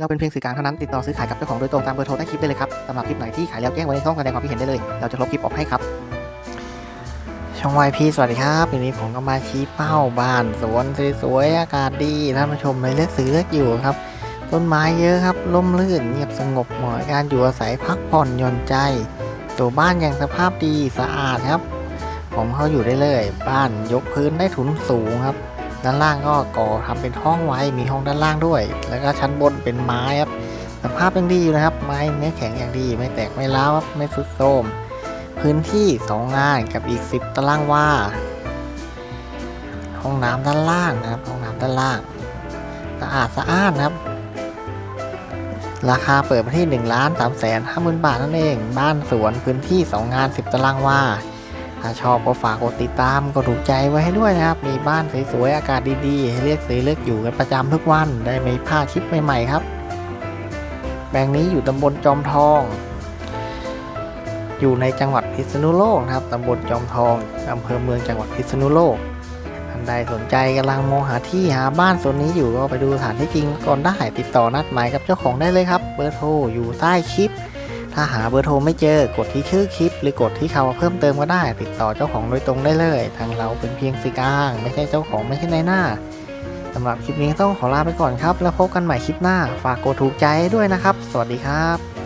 เราเป็นเพียงสื่อกลางเท่านั้นติดต่อซื้อขายกับเจ้าของโดยตรงตามเบอร์โทรใต้คลิปได้เลยครับสำหรับคลิปไหนที่ขายแล้วแจ้งไว้ในช่องแสดงความคิดเห็นได้เลย เราจะลบคลิปออกให้ครับ ช่องวายพีสวัสดีครับวันนี้ผมก็มาชี้เป้าบ้านสวนสวยๆอากาศดีท่านผู้ชมเลยเลือกซื้อเลือกอยู่ครับ ต้นไม้เยอะครับร่มรื่นเงียบสงบเหมาะกับการอยู่อาศัยพักผ่อนหย่อนใจ ตัวบ้านอยังสภาพดีสะอาดครับ ผมเข้าอยู่ได้เลย บ้านยกพื้นได้ถุนสูงครับ ด้านล่างก็ก่อทำเป็นห้องไว้ มีห้องด้านล่างด้วย แล้วก็ชั้นบนเป็นไม้ครับสภาพยังดีอยู่นะครับ ไม้เนื้อแข็งอย่างดี ไม่แตกไม่ร้าวครับ ไม่สุดโทรมพื้นที่สองงานกับอีก 10 ตารางวา ห้องน้ำด้านล่างนะครับ ห้องน้ำด้านล่าง สะอาดสะอ้านครับ ราคาเปิดมาที่1ล้าน3แสนห้าหมื่นบาทนั่นเอง บ้านสวนพื้นที่ 2 งาน 10 ตารางวา ถ้าชอบก็ฝากกดติดตามกดถูกใจไว้ให้ด้วยนะครับ มีบ้านสวยๆ อากาศดีๆ ให้เลือกซื้อเลือกอยู่กันประจำทุกวัน ได้ไม่พลาดคลิปใหม่ๆครับ แปลงนี้อยู่ตำบลจอมทอง อยู่ในจังหวัดพิษณุโลกนะครับ ตำบลจอมทองอำเภอเมืองจังหวัดพิษณุโลกท่านใดสนใจกำลังมองหาที่หาบ้านโซนนี้อยู่ก็ไปดูสถานที่จริงก่อนได้ติดต่อนัดหมายกับเจ้าของได้เลยครับ เบอร์โทรอยู่ใต้คลิป ถ้าหาเบอร์โทรไม่เจอกดที่ชื่อคลิป หรือกดที่เขาเพิ่มเติมก็ได้ ติดต่อเจ้าของโดยตรงได้เลย ทางเราเป็นเพียงสื่อกลาง ไม่ใช่เจ้าของไม่ใช่นายหน้าสำหรับคลิปนี้ต้องขอลาไปก่อนครับ แล้วพบกันใหม่คลิปหน้า ฝากกดถูกใจด้วยนะครับ สวัสดีครับ